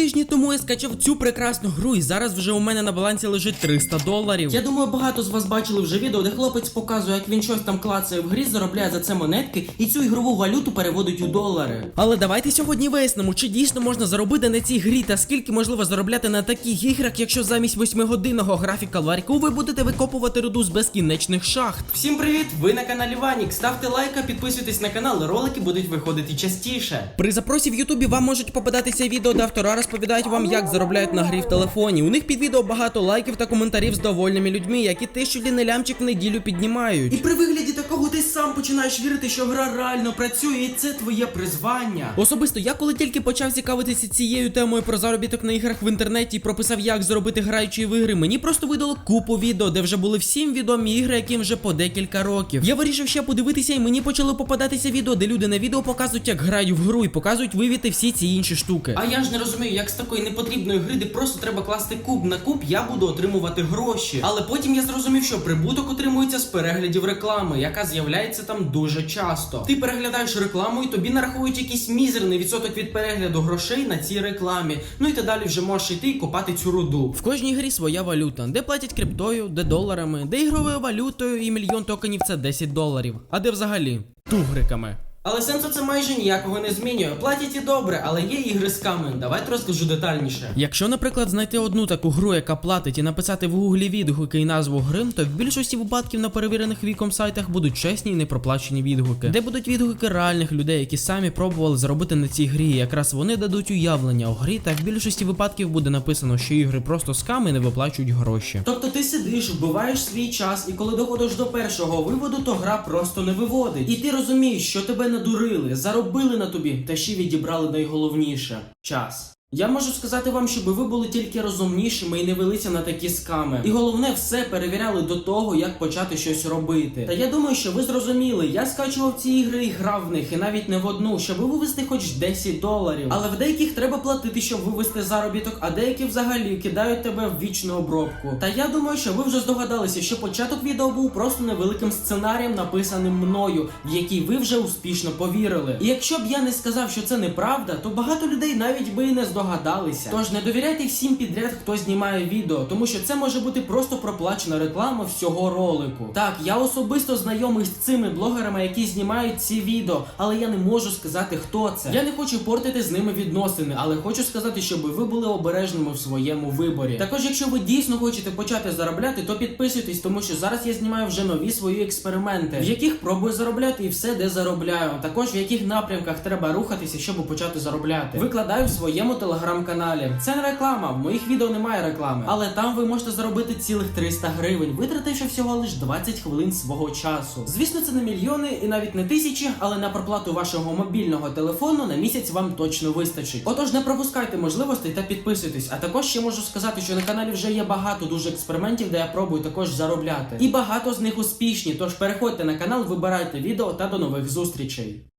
тижні тому я скачав цю прекрасну гру, і зараз вже у мене на балансі лежить 300 доларів. Я думаю, багато з вас бачили вже відео, де хлопець показує, як він щось там клацає в грі, заробляє за це монетки і цю ігрову валюту переводить у долари. Але давайте сьогодні вияснимо, чи дійсно можна заробити на цій грі та скільки можливо заробляти на таких іграх, якщо замість 8-годинного графіка ларьку ви будете викопувати руду з безкінечних шахт. Всім привіт! Ви на каналі Ванік. Ставте лайка, підписуйтесь на канал, ролики будуть виходити частіше. При запросі в Ютубі вам можуть попадатися відео, де автора розповідають вам, як заробляють на грі в телефоні. У них під відео багато лайків та коментарів з довольними людьми, які тисячу не лямчик в неділю піднімають. І при вигляді такого ти сам починаєш вірити, що гра реально працює, і це твоє призвання. Особисто я коли тільки почав цікавитися цією темою про заробіток на іграх в інтернеті і прописав, як заробити граючи в ігри, мені просто видало купу відео, де вже були всім відомі ігри, яким вже по декілька років. Я вирішив ще подивитися, і мені почали попадатися відео, де люди на відео показують, як грають в гру, і показують вивіти всі ці інші штуки. А я ж не розумію, як з такої непотрібної гри, де просто треба класти куб на куб, я буду отримувати гроші. Але потім я зрозумів, що прибуток отримується з переглядів реклами, яка з'являється там дуже часто. Ти переглядаєш рекламу, і тобі нарахують якийсь мізерний відсоток від перегляду грошей на цій рекламі. Ну і ти далі вже можеш йти і копати цю руду. В кожній грі своя валюта, де платять криптою, де доларами, де ігровою валютою і мільйон токенів це 10 доларів. А де взагалі? Тугриками. Але сенсу це майже ніякого не змінює. Платять і добре, але є ігри з камен. Давайте розкажу детальніше. Якщо, наприклад, знайти одну таку гру, яка платить, і написати в гуглі відгуки і назву гри, то в більшості випадків на перевірених віком сайтах будуть чесні і непроплачені відгуки, де будуть відгуки реальних людей, які самі пробували заробити на цій грі. І якраз вони дадуть уявлення у грі, та в більшості випадків буде написано, що ігри просто сками і не виплачують гроші. Тобто ти сидиш, вбиваєш свій час, і коли доходиш до першого виводу, то гра просто не виводить. І ти розумієш, що тебе надурили, заробили на тобі, та ще відібрали найголовніше час. Я можу сказати вам, щоб ви були тільки розумнішими і не велися на такі сками. І головне, все перевіряли до того, як почати щось робити. Та я думаю, що ви зрозуміли, я скачував ці ігри і грав в них, і навіть не в одну, щоб вивести хоч 10 доларів. Але в деяких треба платити, щоб вивести заробіток, а деякі взагалі кидають тебе в вічну обробку. Та я думаю, що ви вже здогадалися, що початок відео був просто невеликим сценарієм, написаним мною, в який ви вже успішно повірили. І якщо б я не сказав, що це неправда, то багато людей навіть би і не здогадалися. Тож не довіряйте всім підряд, хто знімає відео, тому що це може бути просто проплачена реклама всього ролику. Так, я особисто знайомий з цими блогерами, які знімають ці відео, але я не можу сказати, хто це. Я не хочу портити з ними відносини, але хочу сказати, щоб ви були обережними в своєму виборі. Також, якщо ви дійсно хочете почати заробляти, то підписуйтесь, тому що зараз я знімаю вже нові свої експерименти, в яких пробую заробляти і все, де заробляю. Також в яких напрямках треба рухатися, щоб почати заробляти. Викладаю в своєму телеграм-каналі. Це не реклама, в моїх відео немає реклами, але там ви можете заробити цілих 300 гривень, витративши всього лиш 20 хвилин свого часу. Звісно, це не мільйони і навіть не тисячі, але на проплату вашого мобільного телефону на місяць вам точно вистачить. Отож, не пропускайте можливостей та підписуйтесь. А також ще можу сказати, що на каналі вже є багато дуже експериментів, де я пробую також заробляти. І багато з них успішні. Тож переходьте на канал, вибирайте відео та до нових зустрічей.